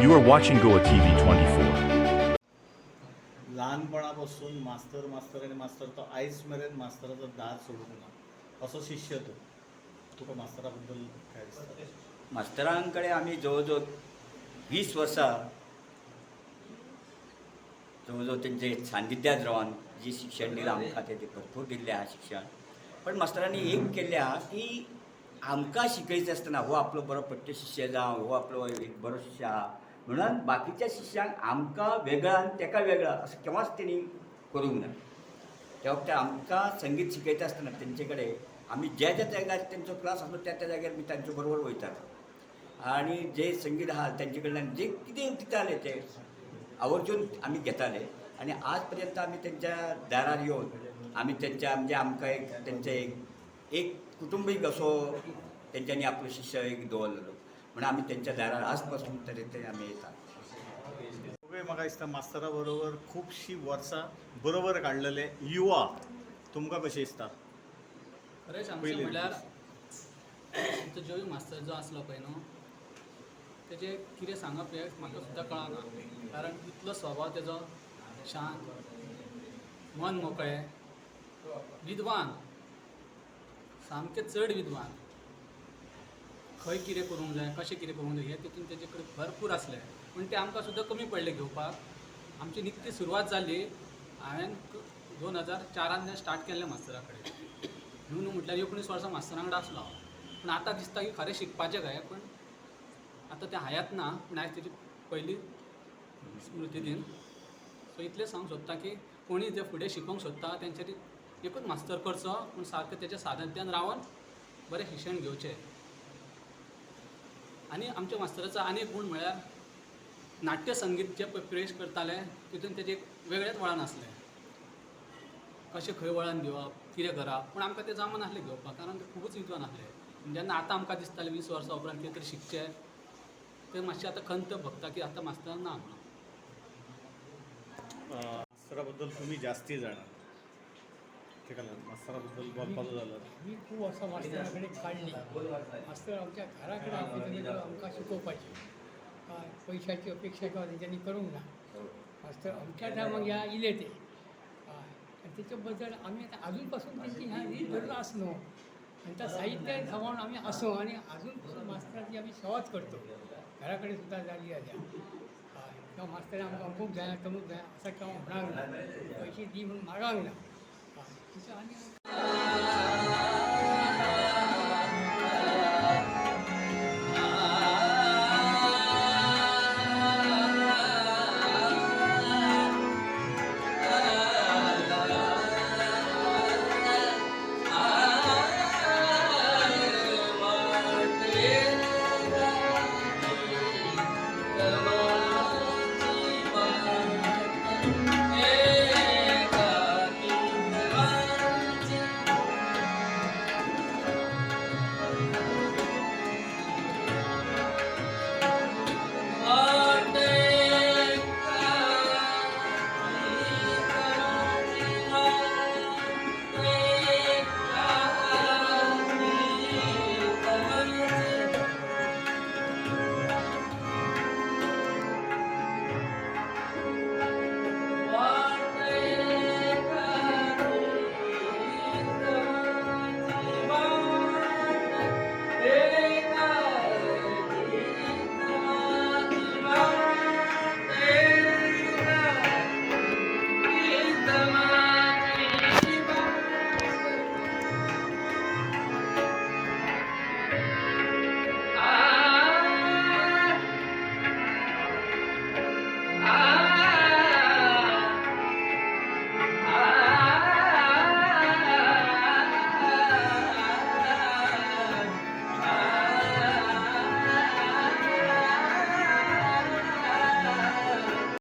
You are watching Goa TV 24. लहानपणापासून मास्तर मास्तर आणि मास्तर तो आयस मेरेन मास्तराचो दार सोडूंक ना असो शिष्य तो. तुका मास्तरा बद्दल काय मास्तरांकडे आम्ही जवळजवळ वीस वर्सां जवळजवळ तेंचे सान्निध्यात रावन जी शिक्षण दिलां आमकां तें भरपूर दिल्लें आहा शिक्षण. पण मास्तरांनी एक केल्लें आहा की आमकां शिकयता आसतना हो आपलो बरो पट्ट शिश्य जावं हो आपलो एक बरो शिश्य आहा म्हणून बाकीच्या शिश्यांक आमकां वेगळा आनी तेका वेगळा असं केव्हाच तेणी करूंक ना. त्या वक्तार आमकां संगीत शिकयता आसतना तेंचे कडेन आमी ज्या ज्या जाग्यार तेंचो क्लास आसलो त्या त्या जाग्यार आमी तांचे बरोबर वयतात. आणि जे संगीत आहा तेंचे कडल्यान जे कितें दिताले ते आवर्जून आमी घेताले. आनी आज पर्यंत आमी तेंच्या दारार येवन आमी तेंच्या म्हणजे आमकां एक तेंचे एक एक कुटुंबीक असो तेंच्यांनी आपलो शिश्य एक दवरलेलो. म्हणून आमी तेंच्या दारार आज पासून तरी ते आमी येतात. सगळे म्हाका दिसता मास्तरा बरोबर खुबशीं वर्सां बरोबर काडलेले युवा तुमकां कशें दिसता खरें सांगचें पयलीं म्हणल्यार तो जोय मास्तर जो आसलो पळय न्हू तेजें कितें सांगप हें म्हाका सुद्दां कळना कारण इतलो स्वभाव तेजो शांत मन मोकळें विद्वान सामकें चड विद्वान. खंय कितें करूंक जाय कशें कितें करूंक जाय हें तितून तेजे कडेन भरपूर आसलें पूण तें आमकां सुद्दां कमी पडलें घेवपाक. आमची निकती सुरवात जाली हांवें दोन हजार चारान तें स्टार्ट केल्लें मास्तरा कडेन न्हू म्हटल्यार एकोणीस वर्सां मास्तरा कडेन आसलो हांव पूण आतां दिसता की खरें शिकपाचें काय पूण आतां तें हायात ना पूण आयज तेजी पयली स्मृती दिन. सो इतलें सांगूंक सोदता की कोणी जे फुडें शिकोवंक सोदता तेंच्यानी एकूच मास्तर करचो पूण सारकें तेच्या साधनत्यान रावन बरें शिक्षण घेवचें. आनी आमच्या मास्तराचो आनी एक गूण म्हळ्यार नाट्य संगीत जे पळय प्रवेश करताले तितून तेजें एक वेगळेंच वळण आसलें कशें खंय वळण घेवप कितें करप पूण आमकां तें जमा नासलें घेवपाक कारण तें खूबच विद्वान आसलें. जेन्ना आतां आमकां दिसतालें वीस वर्सां उपरांत कितें तरी शिकचें तें मातशें आतां खंत भोगता की आतां मास्तर ना म्हणून मास्तरा बद्दल तुमी जास्ती जाणा. तेका लागून मास्तरा बद्दल मी खूप असा मास्तराकडे कडेन काडली मास्तर आमच्या घरा कडेन आमकां शिकोवपाची. काय पयशाची अपेक्षा किंवा तेंच्यांनी करूंक ना मास्तर अमक्या टायमाक ह्या इले ते. हय आनी तेच्या बद्दल आमी आतां आजून पासून तेंची ह्या रीत धरून आसलो आनी त्या साहित्यान धावून आमी असो आनी आजून पासून मास्तराची आमी सेवाच करतो. घरा कडेन सुद्दां जाली जाल्या हय किंवा मास्तरान आमकां अमूक जाय तमूक जाय असं किंवा म्हणूंक ना पैसे दी म्हणून मागांक ना Hello.